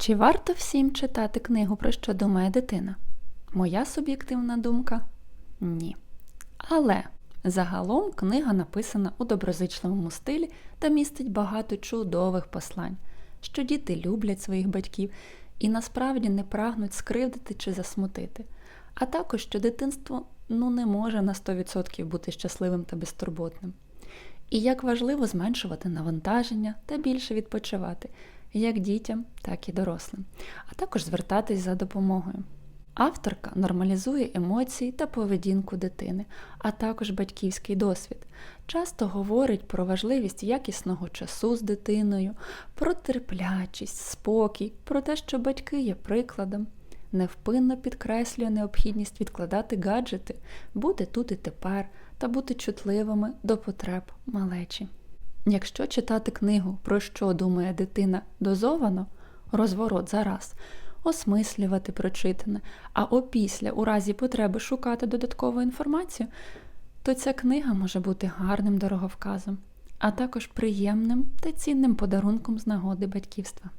Чи варто всім читати книгу, про що думає дитина? Моя суб'єктивна думка ні. Але загалом книга написана у доброзичливому стилі та містить багато чудових послань, що діти люблять своїх батьків і насправді не прагнуть скривдити чи засмутити, а також що дитинство ну, не може на 100% бути щасливим та безтурботним. І як важливо зменшувати навантаження та більше відпочивати, як дітям, так і дорослим, а також звертатись за допомогою. Авторка нормалізує емоції та поведінку дитини, а також батьківський досвід. Часто говорить про важливість якісного часу з дитиною, про терплячість, спокій, про те, що батьки є прикладом. Невпинно підкреслює необхідність відкладати гаджети, бути тут і тепер та бути чутливими до потреб малечі. Якщо читати книгу, про що думає дитина дозовано, розворот зараз, осмислювати прочитане, а опісля у разі потреби шукати додаткову інформацію, то ця книга може бути гарним дороговказом, а також приємним та цінним подарунком з нагоди батьківства.